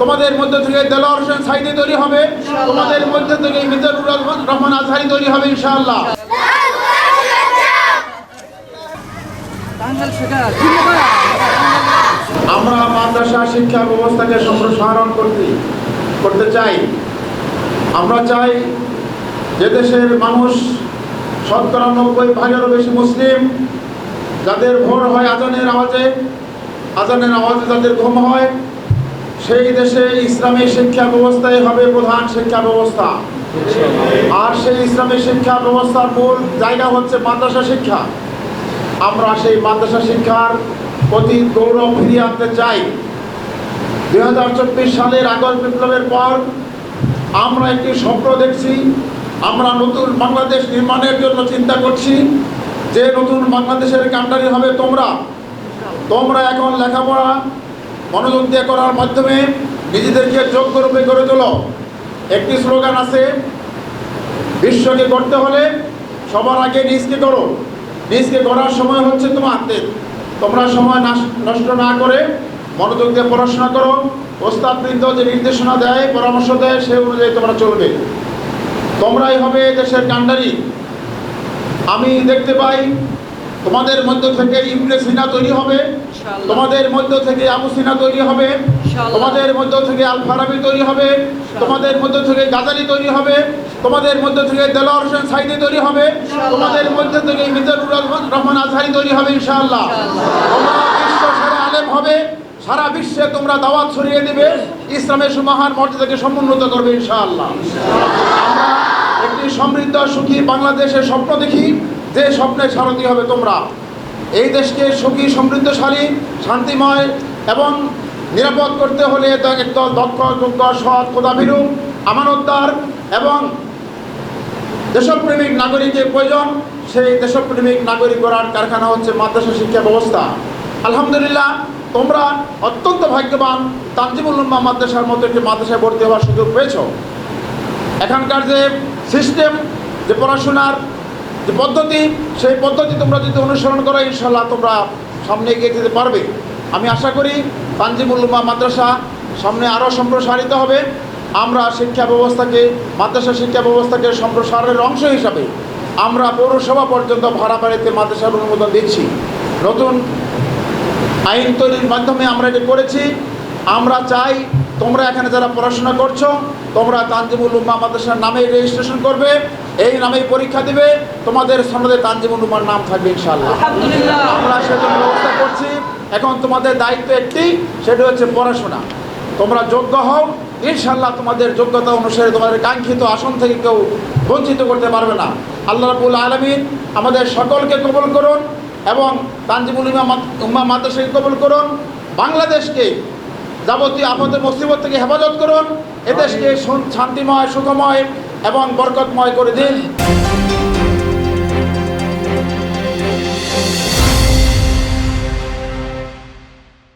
তোমাদের মধ্যে থেকে দেলোয়ার হোসেন সাইদি তৈরি হবে। তোমাদের মধ্যে থেকে মিজানুর রহমান আজহারি তৈরি হবে ইনশাআল্লাহ। আমরা মাদ্রাসা শিক্ষা ব্যবস্থাকে সম্প্রসারণ করতে করতে চাই। আমরা চাই যে দেশের মানুষ শতকরা নব্বই ভাগেরও বেশি মুসলিম যাদের ভোর হয় আজানের আওয়াজে আজানের আওয়াজে যাদের ঘুম হয় সেই দেশে ইসলামী শিক্ষা ব্যবস্থাই হবে প্রধান শিক্ষা ব্যবস্থা। আর সেই ইসলামী শিক্ষা ব্যবস্থার মূল জায়গা হচ্ছে মাদ্রাসা শিক্ষা। আমরা সেই মাদ্রাসা শিক্ষার প্রতি গৌরব ফিরিয়ে আনতে চাই। দুই হাজার চব্বিশ সালের আগস্ট বিপ্লবের পর আমরা একটি স্বপ্ন দেখছি, আমরা নতুন বাংলাদেশ নির্মাণের জন্য চিন্তা করছি, যে নতুন বাংলাদেশের কান্ডারি হবে তোমরা। তোমরা এখন লেখাপড়া মনোযোগ দিয়ে করার মাধ্যমে নিজেদেরকে যোগ্য রূপে গড়ে তোলো। একটি স্লোগান আছে, বিশ্বকে করতে হলে সবার আগে নিজকে করো নিজকে করার সময় হচ্ছে তোমার তোমাদের তোমরা সময় নষ্ট না করে মনোযোগ দিয়ে পড়াশোনা করো। ওস্তাদবৃন্দ যে নির্দেশনা দেয়, পরামর্শ দেয় সে অনুযায়ী তোমরা চলবে। তোমরাই হবে দেশের কান্ডারি আমি দেখতে পাই তোমাদের মধ্য থেকে ইবনে সিনা তৈরি হবে। তোমাদের মধ্য থেকে আবু সিনা তৈরি হবে। তোমাদের মধ্য থেকে আল ফারাবি তৈরি হবে। তোমাদের মধ্য থেকে গাজালি তৈরি হবে। তোমাদের মধ্য থেকে দেলোয়ার হোসেন সাইদি তৈরি হবে। তোমাদের মধ্য থেকে মিজানুর রহমান- রহমান আজহারি তৈরি হবে ইনশাআল্লাহ। তোমরা বিশ্ব সেরা আলেম হবে। সারা বিশ্বে তোমরা দাওয়াত ছড়িয়ে দিবে। ইসলামের সুমহান মর্যাদাকে সমুন্নত করবে ইনশাআল্লাহ। আমরা একটি সমৃদ্ধ সুখী বাংলাদেশের স্বপ্ন দেখি। যে স্বপ্নের সারথি হবে তোমরা। এই দেশকে সুখী, সমৃদ্ধশালী, শান্তিময় এবং নিরাপদ করতে হলে একদল দক্ষ, যোগ্য, সৎ, খোদাভীরু, আমানতদার এবং দেশপ্রেমিক নাগরিকের প্রয়োজন। সেই দেশপ্রেমিক নাগরিক গড়ার কারখানা হচ্ছে মাদ্রাসা শিক্ষা ব্যবস্থা। আলহামদুলিল্লাহ, তোমরা অত্যন্ত ভাগ্যবান। তানজিমুল উম্মা মাদ্রাসার মতো একটি মাদ্রাসায় ভর্তি হওয়ার সুযোগ পেয়েছ। এখানকার যে সিস্টেম যে পড়াশোনার যে পদ্ধতি, সেই পদ্ধতি তোমরা যদি অনুসরণ করো ইনশাল্লাহ তোমরা সামনে এগিয়ে যেতে পারবে। আমি আশা করি তানজিমুল উম্মা মাদ্রাসা সামনে আরও সম্প্রসারিত হবে। আমরা শিক্ষা ব্যবস্থাকে, মাদ্রাসা শিক্ষা ব্যবস্থাকে সম্প্রসারণের অংশ হিসাবে আমরা পৌরসভা পর্যন্ত ভাড়া বাড়িতে মাদ্রাসার অনুমোদন দিচ্ছি। নতুন আইন তৈরির মাধ্যমে আমরা এটি করেছি। আমরা চাই তোমরা এখানে যারা পড়াশোনা করছ, তোমরা তানজিমুল উম্মা মাদ্রাসার নামে রেজিস্ট্রেশন করবে। এই নামেই পরীক্ষা দিবে। তোমাদের সনদে তানজিমুল উম্মার নাম থাকবে ইনশাআল্লাহ। আলহামদুলিল্লাহ। আমরা সেজন্য ব্যবস্থা করছি। এখন তোমাদের দায়িত্ব একটি সেটা হচ্ছে পড়াশোনা। তোমরা যোগ্য হও। ইনশাল্লাহ তোমাদের যোগ্যতা অনুসারে তোমাদের কাঙ্ক্ষিত আসন থেকে কেউ বঞ্চিত করতে পারবে না। আল্লাহ রাবুল আলমিন আমাদের সকলকে কবল করুন এবং তানজিমুল ইমা উম্মা মাদ্রাসাকে কবল করুন। বাংলাদেশকে যাবতীয় আপদের মুসিবত থেকে হেফাজত করুন। এদেশকে শান্তিময় সুখময় এবং বরকতময় করে দিন।